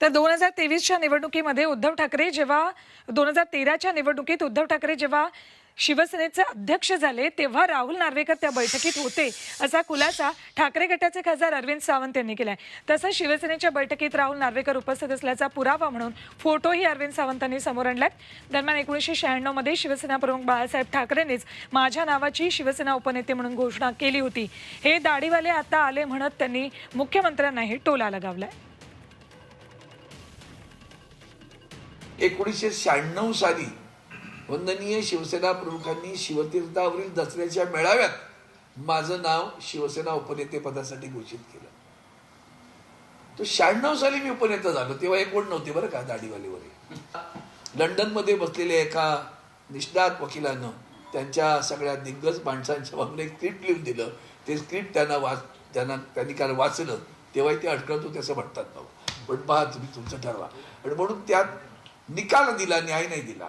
तर दोन हजार तेवीसच्या निवडणुकीमध्ये उद्धव ठाकरे जेव्हा दोन हजार तेराच्या निवडणुकीत उद्धव ठाकरे जेव्हा शिवसेनेचे अध्यक्ष झाले तेव्हा राहुल नार्वेकर त्या बैठकीत होते असा खुलासा ठाकरे गटाचे खासदार अरविंद सावंत यांनी केलाय. तसंच शिवसेनेच्या बैठकीत राहुल नार्वेकर उपस्थित असल्याचा पुरावा म्हणून फोटोही अरविंद सावंतांनी समोर आणलाय. दरम्यान एकोणीसशे शहाण्णवमध्ये शिवसेना प्रमुख बाळासाहेब ठाकरेंनीच माझ्या नावाची शिवसेना उपनेते म्हणून घोषणा केली होती. हे दाढीवाले आता आले म्हणत त्यांनी मुख्यमंत्र्यांनाही टोला लगावलाय. एकोणीसशे शहाण्णव साली वंदनीय शिवसेना प्रमुखांनी शिवतीर्थावरील दसऱ्याच्या मेळाव्यात माझं नाव शिवसेना उपनेते पदासाठी घोषित केलं. तो शहाण्णव साली मी उपनेता झालो तेव्हा हे कोण नव्हते बरं का दाढीवालेवर. लंडनमध्ये बसलेल्या एका निष्णात वकिलानं त्यांच्या सगळ्या दिग्गज माणसांच्या बाजूने एक स्क्रिप्ट लिहून दिलं. ते स्क्रिप्ट त्यांना वाच त्यांना त्यांनी काल वाचलं तेव्हाही ते अडकत होते असं म्हणतात भाऊ पण पहा तुम्ही तुमचं ठरवा. आणि म्हणून त्यात निकाल दिला न्याय नाही दिला.